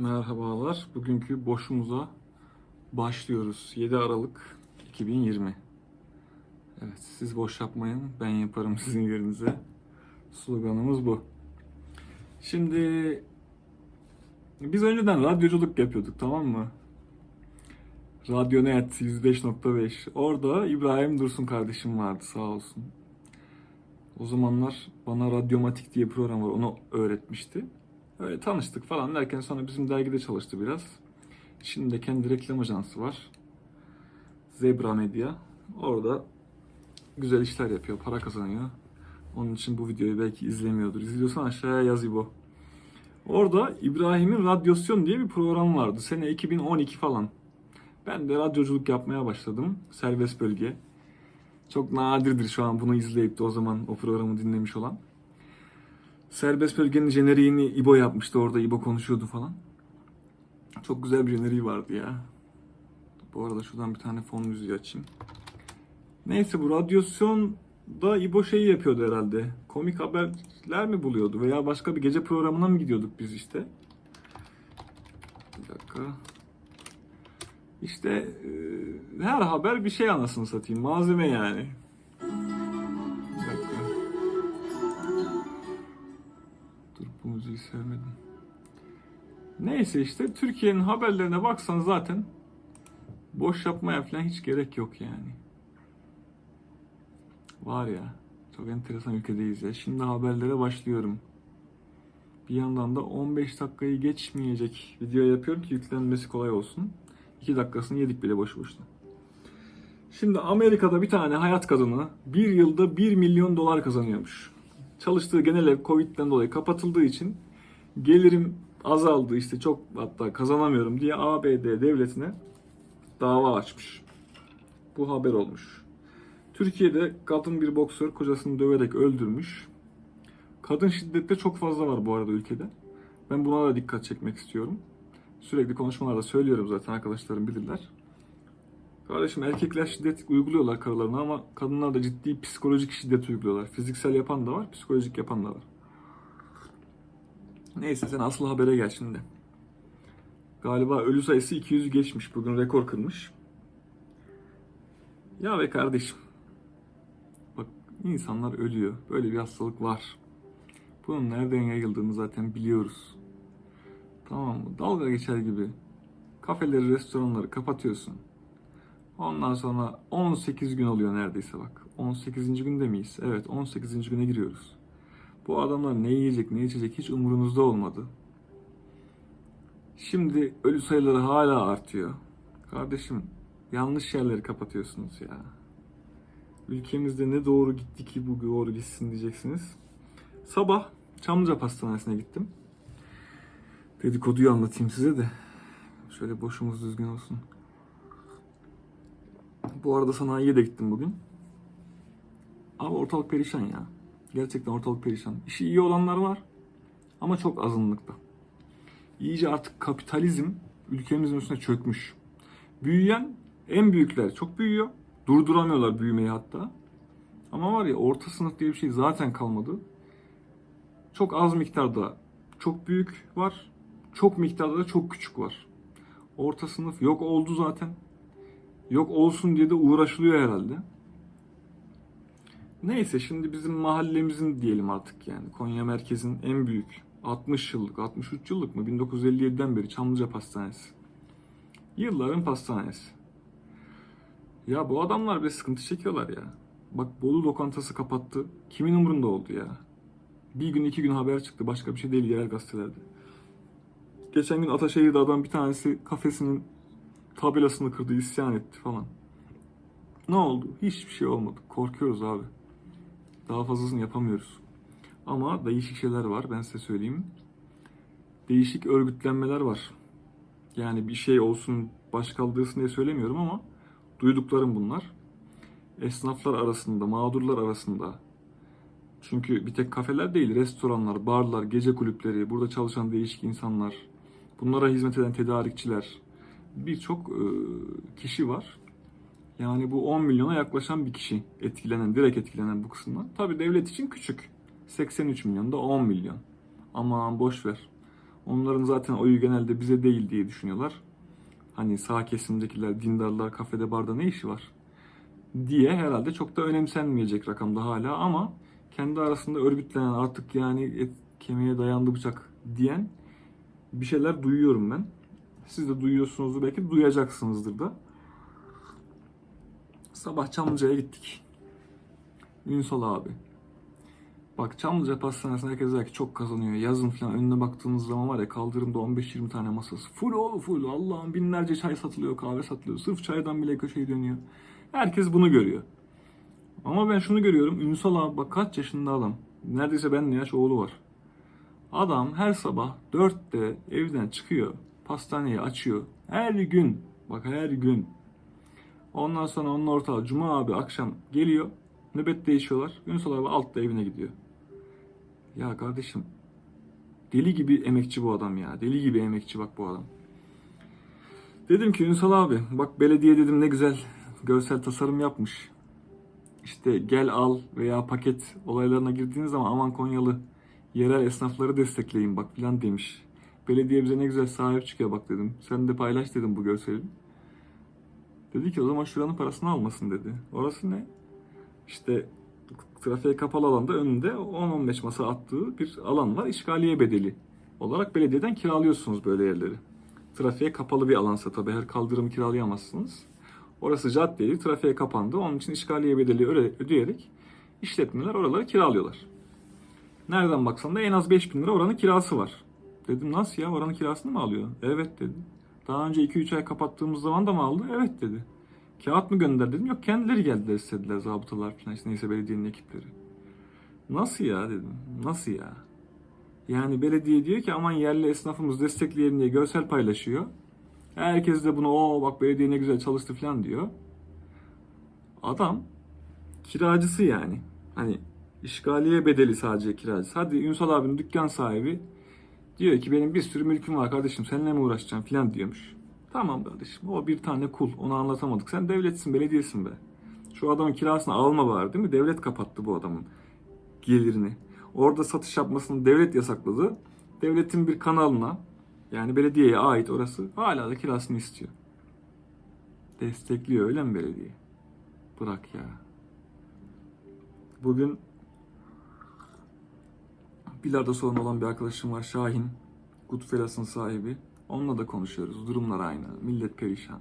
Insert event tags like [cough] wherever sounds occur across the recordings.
Merhabalar. Bugünkü boşumuza başlıyoruz. 7 Aralık 2020. Evet, siz boş yapmayın. Ben yaparım [laughs] sizin yerinize. Sloganımız bu. Şimdi biz önceden radyoculuk yapıyorduk tamam mı? Radyonet 105.5. Orada İbrahim Dursun kardeşim vardı sağ olsun. O zamanlar bana Radyomatik diye program var onu öğretmişti. Öyle tanıştık falan derken sonra bizim dergide çalıştı biraz. Şimdi de kendi reklam ajansı var. Zebra Medya. Orada güzel işler yapıyor, para kazanıyor. Onun için bu videoyu belki izlemiyordur. İzliyorsan aşağıya yaz İbo. Orada İbrahim'in Radyosyon diye bir program vardı. Sene 2012 falan. Ben de radyoculuk yapmaya başladım. Serbest bölge. Çok nadirdir şu an bunu izleyip de o zaman o programı dinlemiş olan. Serbest bölgenin jeneriğini İbo yapmıştı orada. İbo konuşuyordu falan. Çok güzel bir jeneriği vardı ya. Bu arada şuradan bir tane fon müziği açayım. Neyse bu radyosyonda İbo şeyi yapıyordu herhalde. Komik haberler mi buluyordu veya başka bir gece programına mı gidiyorduk biz işte. Bir dakika. İşte e, her haber bir şey anasını satayım. Malzeme yani. Bu müziği sevmedim. Neyse işte Türkiye'nin haberlerine baksan zaten boş yapmaya falan hiç gerek yok yani. Var ya çok enteresan ülkedeyiz ya. Şimdi haberlere başlıyorum. Bir yandan da 15 dakikayı geçmeyecek video yapıyorum ki yüklenmesi kolay olsun. 2 dakikasını yedik bile boş boşuna. Şimdi Amerika'da bir tane hayat kadını bir yılda 1 milyon dolar kazanıyormuş. Çalıştığı genel ev Covid'den dolayı kapatıldığı için gelirim azaldı işte çok hatta kazanamıyorum diye ABD devletine dava açmış. Bu haber olmuş. Türkiye'de kadın bir boksör kocasını döverek öldürmüş. Kadın şiddette çok fazla var bu arada ülkede. Ben buna da dikkat çekmek istiyorum. Sürekli konuşmalarda söylüyorum zaten arkadaşlarım bilirler. Kardeşim erkekler şiddet uyguluyorlar karılarına ama kadınlar da ciddi psikolojik şiddet uyguluyorlar. Fiziksel yapan da var, psikolojik yapan da var. Neyse sen asıl habere gel şimdi. Galiba ölü sayısı 200'ü geçmiş. Bugün rekor kırmış. Ya be kardeşim. Bak insanlar ölüyor. Böyle bir hastalık var. Bunun nereden yayıldığını zaten biliyoruz. Tamam mı? Dalga geçer gibi. Kafeleri, restoranları kapatıyorsun. Ondan sonra 18 gün oluyor neredeyse bak. 18. günde miyiz? Evet 18. güne giriyoruz. Bu adamlar ne yiyecek ne içecek hiç umurunuzda olmadı. Şimdi ölü sayıları hala artıyor. Kardeşim yanlış yerleri kapatıyorsunuz ya. Ülkemizde ne doğru gitti ki bu doğru gitsin diyeceksiniz. Sabah Çamlıca Pastanesi'ne gittim. Dedikoduyu anlatayım size de. Şöyle boşumuz düzgün olsun. Bu arada sanayiye de gittim bugün. Abi ortalık perişan ya. Gerçekten ortalık perişan. İşi iyi olanlar var ama çok azınlıkta. İyice artık kapitalizm ülkemizin üstüne çökmüş. Büyüyen en büyükler çok büyüyor. Durduramıyorlar büyümeyi hatta. Ama var ya orta sınıf diye bir şey zaten kalmadı. Çok az miktarda çok büyük var. Çok miktarda da çok küçük var. Orta sınıf yok oldu zaten. Yok olsun diye de uğraşılıyor herhalde. Neyse şimdi bizim mahallemizin diyelim artık yani Konya merkezin en büyük 60 yıllık 63 yıllık mı 1957'den beri Çamlıca Pastanesi. Yılların pastanesi. Ya bu adamlar bir sıkıntı çekiyorlar ya. Bak Bolu lokantası kapattı. Kimin umurunda oldu ya? Bir gün iki gün haber çıktı. Başka bir şey değil yerel gazetelerde. Geçen gün Ataşehir'de adam bir tanesi kafesinin tabelasını kırdı, isyan etti falan. Ne oldu? Hiçbir şey olmadı. Korkuyoruz abi. Daha fazlasını yapamıyoruz. Ama değişik şeyler var ben size söyleyeyim. Değişik örgütlenmeler var. Yani bir şey olsun baş kaldırsın diye söylemiyorum ama duyduklarım bunlar. Esnaflar arasında, mağdurlar arasında. Çünkü bir tek kafeler değil, restoranlar, barlar, gece kulüpleri, burada çalışan değişik insanlar, bunlara hizmet eden tedarikçiler, birçok e, kişi var. Yani bu 10 milyona yaklaşan bir kişi etkilenen, direkt etkilenen bu kısımdan. Tabii devlet için küçük. 83 milyon da 10 milyon. Aman boş ver. Onların zaten oyu genelde bize değil diye düşünüyorlar. Hani sağ kesimdekiler, dindarlar kafede barda ne işi var? Diye herhalde çok da önemsenmeyecek rakamda hala ama kendi arasında örgütlenen artık yani et kemiğe dayandı bıçak diyen bir şeyler duyuyorum ben. Siz de duyuyorsunuzdur belki duyacaksınızdır da. Sabah Çamlıca'ya gittik. Ünsal abi. Bak Çamlıca Pastanesi'nde herkes der ki çok kazanıyor. Yazın falan önüne baktığınız zaman var ya kaldırımda 15-20 tane masası. Full oğlu full. Allah'ım binlerce çay satılıyor, kahve satılıyor. Sırf çaydan bile köşeyi dönüyor. Herkes bunu görüyor. Ama ben şunu görüyorum. Ünsal abi bak kaç yaşında adam. Neredeyse benimle yaş oğlu var. Adam her sabah 4'te evden çıkıyor. Pastaneyi açıyor. Her gün. Bak her gün. Ondan sonra onun ortağı Cuma abi akşam geliyor. Nöbet değişiyorlar. Ünsal abi altta evine gidiyor. Ya kardeşim deli gibi emekçi bu adam ya. Deli gibi emekçi bak bu adam. Dedim ki Ünsal abi bak belediye dedim ne güzel görsel tasarım yapmış. İşte gel al veya paket olaylarına girdiğiniz zaman aman Konyalı yerel esnafları destekleyin bak filan demiş. Belediye bize ne güzel sahip çıkıyor bak dedim. Sen de paylaş dedim bu görseli. Dedi ki o zaman şuranın parasını almasın dedi. Orası ne? İşte trafiğe kapalı alanda önünde 10-15 masa attığı bir alan var. İşgaliye bedeli olarak belediyeden kiralıyorsunuz böyle yerleri. Trafiğe kapalı bir alansa tabii her kaldırımı kiralayamazsınız. Orası caddeydi, trafiğe kapandı. Onun için işgaliye bedeli öde- ödeyerek işletmeler oraları kiralıyorlar. Nereden baksan da en az 5000 lira oranın kirası var. Dedim nasıl ya oranın kirasını mı alıyor? Evet dedi. Daha önce 2-3 ay kapattığımız zaman da mı aldı? Evet dedi. Kağıt mı gönder dedim. Yok kendileri geldiler istediler zabıtalar falan işte neyse belediyenin ekipleri. Nasıl ya dedim. Nasıl ya? Yani belediye diyor ki aman yerli esnafımız destekleyelim diye görsel paylaşıyor. Herkes de buna o bak belediye ne güzel çalıştı falan diyor. Adam kiracısı yani. Hani işgaliye bedeli sadece kiracısı. Hadi Ünsal abinin dükkan sahibi diyor ki benim bir sürü mülküm var kardeşim seninle mi uğraşacağım falan diyormuş. Tamam kardeşim o bir tane kul onu anlatamadık. Sen devletsin belediyesin be. Şu adamın kirasını alma var değil mi? Devlet kapattı bu adamın gelirini. Orada satış yapmasını devlet yasakladı. Devletin bir kanalına yani belediyeye ait orası hala da kirasını istiyor. Destekliyor öyle mi belediye? Bırak ya. Bugün bilardo salonu olan bir arkadaşım var Şahin. Goodfellas'ın sahibi. Onunla da konuşuyoruz. Durumlar aynı. Millet perişan.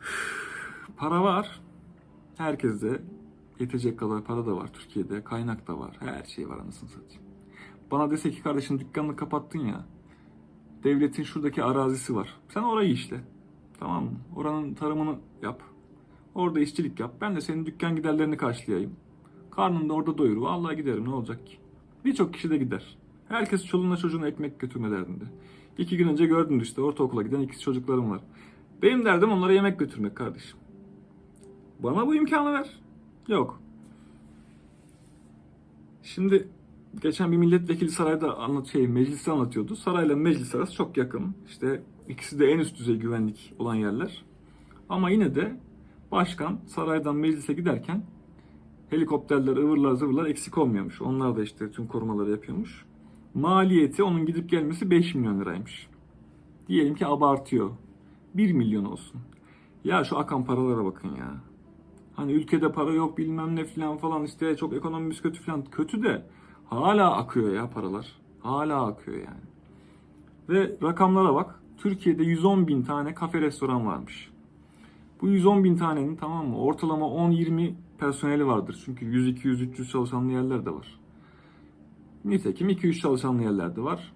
[sighs] Para var. Herkeste yetecek kadar para da var Türkiye'de. Kaynak da var. Her şey var anasını satayım. Bana dese ki kardeşim dükkanını kapattın ya. Devletin şuradaki arazisi var. Sen orayı işle. Tamam mı? Oranın tarımını yap. Orada işçilik yap. Ben de senin dükkan giderlerini karşılayayım. Karnını da orada doyur. Vallahi giderim ne olacak ki? Birçok kişi de gider. Herkes çoluğuna çocuğuna ekmek götürme derdinde. İki gün önce gördün işte ortaokula giden ikiz çocuklarım var. Benim derdim onlara yemek götürmek kardeşim. Bana bu imkanı ver. Yok. Şimdi geçen bir milletvekili sarayda anlat şey mecliste anlatıyordu. Sarayla meclis arası çok yakın. İşte ikisi de en üst düzey güvenlik olan yerler. Ama yine de başkan saraydan meclise giderken helikopterler, ıvırlar zıvırlar eksik olmuyormuş. Onlar da işte tüm korumaları yapıyormuş. Maliyeti onun gidip gelmesi 5 milyon liraymış. Diyelim ki abartıyor. 1 milyon olsun. Ya şu akan paralara bakın ya. Hani ülkede para yok bilmem ne filan falan işte çok ekonomimiz kötü filan. Kötü de hala akıyor ya paralar. Hala akıyor yani. Ve rakamlara bak. Türkiye'de 110 bin tane kafe restoran varmış. Bu 110 bin tanenin tamam mı ortalama 10-20 personeli vardır. Çünkü 100, 200, 300 çalışanlı yerler de var. Nitekim 2-3 çalışanlı yerler de var.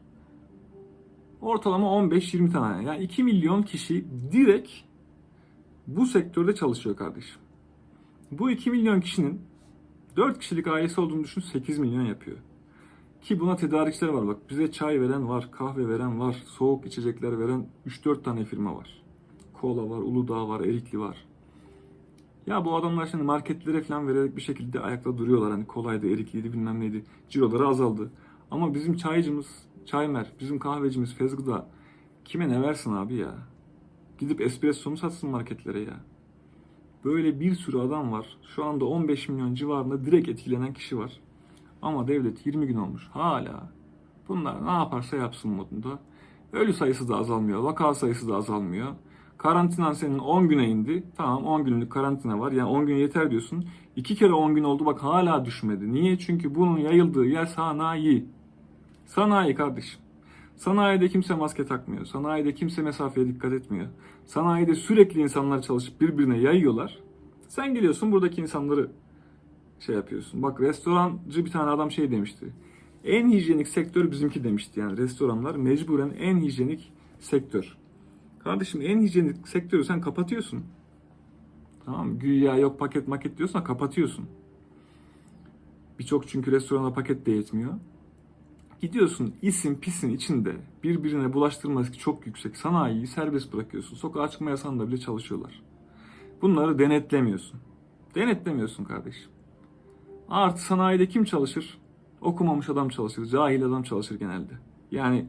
Ortalama 15-20 tane. Yani 2 milyon kişi direkt bu sektörde çalışıyor kardeşim. Bu 2 milyon kişinin 4 kişilik ailesi olduğunu düşün 8 milyon yapıyor. Ki buna tedarikçiler var bak. Bize çay veren var, kahve veren var, soğuk içecekler veren 3-4 tane firma var. Kola var, Uludağ var, Erikli var. Ya bu adamlar şimdi marketlere falan vererek bir şekilde ayakta duruyorlar. Hani kolaydı, erikliydi bilmem neydi. Ciroları azaldı. Ama bizim çaycımız, Çaymer, bizim kahvecimiz Fezgıda kime ne versin abi ya? Gidip espresso mu satsın marketlere ya? Böyle bir sürü adam var. Şu anda 15 milyon civarında direkt etkilenen kişi var. Ama devlet 20 gün olmuş. Hala Bunlar ne yaparsa yapsın modunda. Ölü sayısı da azalmıyor, vaka sayısı da azalmıyor. Karantinan senin 10 güne indi. Tamam 10 günlük karantina var. Yani 10 gün yeter diyorsun. 2 kere 10 gün oldu bak hala düşmedi. Niye? Çünkü bunun yayıldığı yer sanayi. Sanayi kardeşim. Sanayide kimse maske takmıyor. Sanayide kimse mesafeye dikkat etmiyor. Sanayide sürekli insanlar çalışıp birbirine yayıyorlar. Sen geliyorsun buradaki insanları şey yapıyorsun. Bak restorancı bir tane adam şey demişti. En hijyenik sektör bizimki demişti yani restoranlar mecburen en hijyenik sektör. Kardeşim en hijyenik sektörü sen kapatıyorsun. Tamam? Güya yok paket maket diyorsan kapatıyorsun. Birçok çünkü restorana paket de yetmiyor. Gidiyorsun isim pisin içinde birbirine bulaştırma riski çok yüksek. Sanayiyi serbest bırakıyorsun. Sokağa çıkma yasağında bile çalışıyorlar. Bunları denetlemiyorsun. Denetlemiyorsun kardeşim. Artı sanayide kim çalışır? Okumamış adam çalışır, cahil adam çalışır genelde. Yani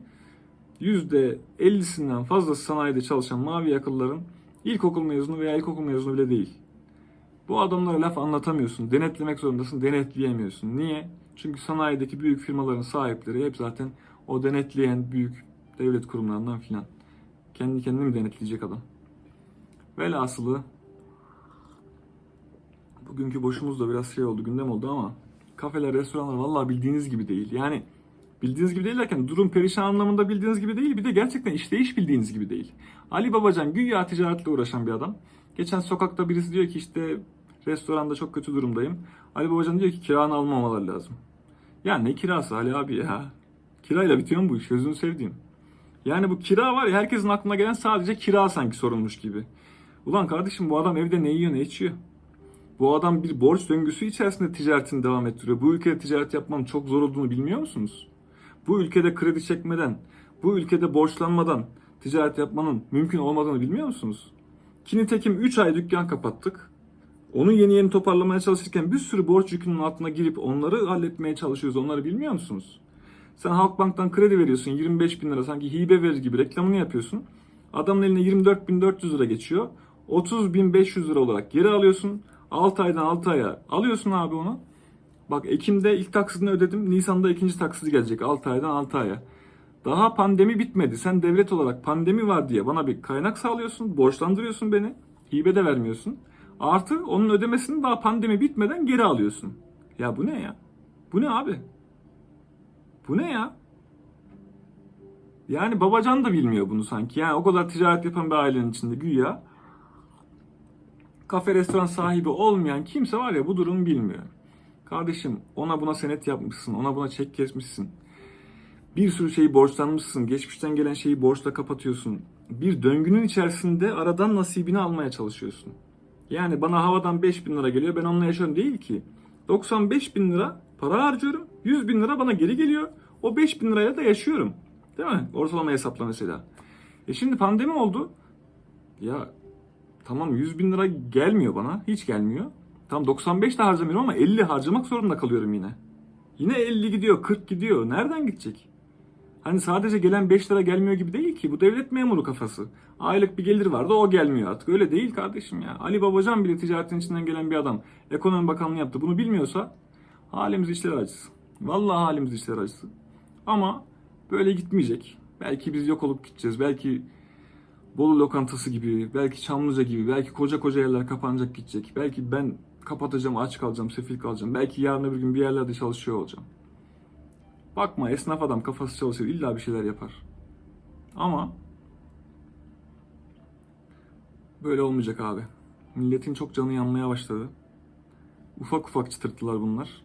%50'sinden fazlası sanayide çalışan mavi yakılların ilkokul mezunu veya ilkokul mezunu bile değil. Bu adamlara laf anlatamıyorsun. Denetlemek zorundasın, denetleyemiyorsun. Niye? Çünkü sanayideki büyük firmaların sahipleri hep zaten o denetleyen büyük devlet kurumlarından filan. Kendi kendini mi denetleyecek adam? Velhasılı bugünkü boşumuz da biraz şey oldu, gündem oldu ama kafeler, restoranlar vallahi bildiğiniz gibi değil. Yani bildiğiniz gibi değil derken durum perişan anlamında bildiğiniz gibi değil. Bir de gerçekten işleyiş bildiğiniz gibi değil. Ali Babacan güya ticaretle uğraşan bir adam. Geçen sokakta birisi diyor ki işte restoranda çok kötü durumdayım. Ali Babacan diyor ki kiranı almamaları lazım. Ya ne kirası Ali abi ya? Kirayla bitiyor mu bu iş? Gözünü sevdiğim. Yani bu kira var ya herkesin aklına gelen sadece kira sanki sorulmuş gibi. Ulan kardeşim bu adam evde ne yiyor ne içiyor? Bu adam bir borç döngüsü içerisinde ticaretini devam ettiriyor. Bu ülkede ticaret yapmanın çok zor olduğunu bilmiyor musunuz? Bu ülkede kredi çekmeden, bu ülkede borçlanmadan ticaret yapmanın mümkün olmadığını bilmiyor musunuz? Ki nitekim 3 ay dükkan kapattık. Onu yeni yeni toparlamaya çalışırken bir sürü borç yükünün altına girip onları halletmeye çalışıyoruz. Onları bilmiyor musunuz? Sen Halkbank'tan kredi veriyorsun 25 bin lira sanki hibe verir gibi reklamını yapıyorsun. Adamın eline 24.400 lira geçiyor. 30.500 lira olarak geri alıyorsun. 6 aydan 6 aya alıyorsun abi onu. Bak Ekim'de ilk taksidini ödedim. Nisan'da ikinci taksidi gelecek 6 aydan 6 aya. Daha pandemi bitmedi. Sen devlet olarak pandemi var diye bana bir kaynak sağlıyorsun. Borçlandırıyorsun beni. Hibe de vermiyorsun. Artı onun ödemesini daha pandemi bitmeden geri alıyorsun. Ya bu ne ya? Bu ne abi? Bu ne ya? Yani babacan da bilmiyor bunu sanki. Yani o kadar ticaret yapan bir ailenin içinde güya kafe restoran sahibi olmayan kimse var ya bu durumu bilmiyor. Kardeşim ona buna senet yapmışsın, ona buna çek kesmişsin. Bir sürü şeyi borçlanmışsın, geçmişten gelen şeyi borçla kapatıyorsun. Bir döngünün içerisinde aradan nasibini almaya çalışıyorsun. Yani bana havadan 5 bin lira geliyor, ben onunla yaşıyorum değil ki. 95 bin lira para harcıyorum, 100 bin lira bana geri geliyor. O 5 bin liraya da yaşıyorum. Değil mi? Ortalama hesapla mesela. E şimdi pandemi oldu. Ya tamam 100 bin lira gelmiyor bana. Hiç gelmiyor. Tam 95 de harcamıyorum ama 50 harcamak zorunda kalıyorum yine. Yine 50 gidiyor, 40 gidiyor. Nereden gidecek? Hani sadece gelen 5 lira gelmiyor gibi değil ki. Bu devlet memuru kafası. Aylık bir gelir vardı o gelmiyor artık. Öyle değil kardeşim ya. Ali Babacan bile ticaretin içinden gelen bir adam. Ekonomi Bakanlığı yaptı. Bunu bilmiyorsa halimiz işler acısı. Vallahi halimiz işler acısı. Ama böyle gitmeyecek. Belki biz yok olup gideceğiz. Belki Bolu lokantası gibi, belki Çamlıca gibi, belki koca koca yerler kapanacak gidecek. Belki ben kapatacağım, aç kalacağım, sefil kalacağım. Belki yarın öbür gün bir yerlerde çalışıyor olacağım. Bakma esnaf adam kafası çalışır, illa bir şeyler yapar. Ama böyle olmayacak abi. Milletin çok canı yanmaya başladı. Ufak ufak çıtırttılar bunlar.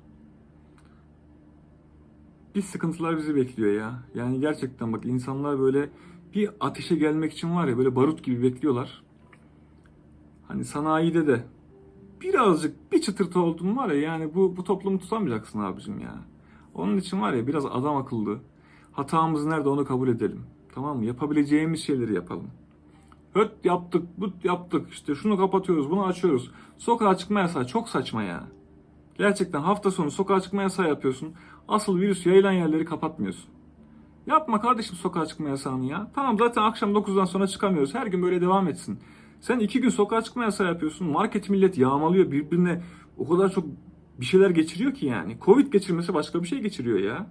Bir sıkıntılar bizi bekliyor ya. Yani gerçekten bak insanlar böyle bir ateşe gelmek için var ya böyle barut gibi bekliyorlar. Hani sanayide de birazcık bir çıtırtı oldun var ya yani bu, bu toplumu tutamayacaksın abicim ya. Onun için var ya biraz adam akıllı. Hatamız nerede onu kabul edelim. Tamam mı? Yapabileceğimiz şeyleri yapalım. Höt yaptık, but yaptık. İşte şunu kapatıyoruz, bunu açıyoruz. Sokağa çıkma yasağı çok saçma ya. Gerçekten hafta sonu sokağa çıkma yasağı yapıyorsun. Asıl virüs yayılan yerleri kapatmıyorsun. Yapma kardeşim sokağa çıkma yasağını ya. Tamam zaten akşam 9'dan sonra çıkamıyoruz. Her gün böyle devam etsin. Sen iki gün sokağa çıkma yasağı yapıyorsun. Market millet yağmalıyor birbirine. O kadar çok bir şeyler geçiriyor ki yani. Covid geçirmesi başka bir şey geçiriyor ya.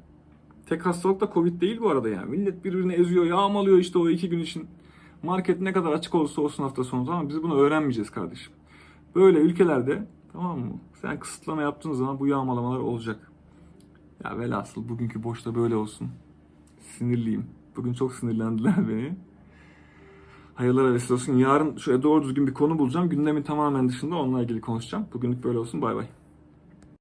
Tek hastalık da Covid değil bu arada yani. Millet birbirini eziyor, yağmalıyor işte o iki gün için. Market ne kadar açık olursa olsun hafta sonu ama biz bunu öğrenmeyeceğiz kardeşim. Böyle ülkelerde tamam mı? Sen kısıtlama yaptığın zaman bu yağmalamalar olacak. Ya velhasıl bugünkü boşta böyle olsun. Sinirliyim. Bugün çok sinirlendiler [laughs] beni. Hayırlara vesile olsun. Yarın şöyle doğru düzgün bir konu bulacağım. Gündemin tamamen dışında onunla ilgili konuşacağım. Bugünlük böyle olsun. Bay bay.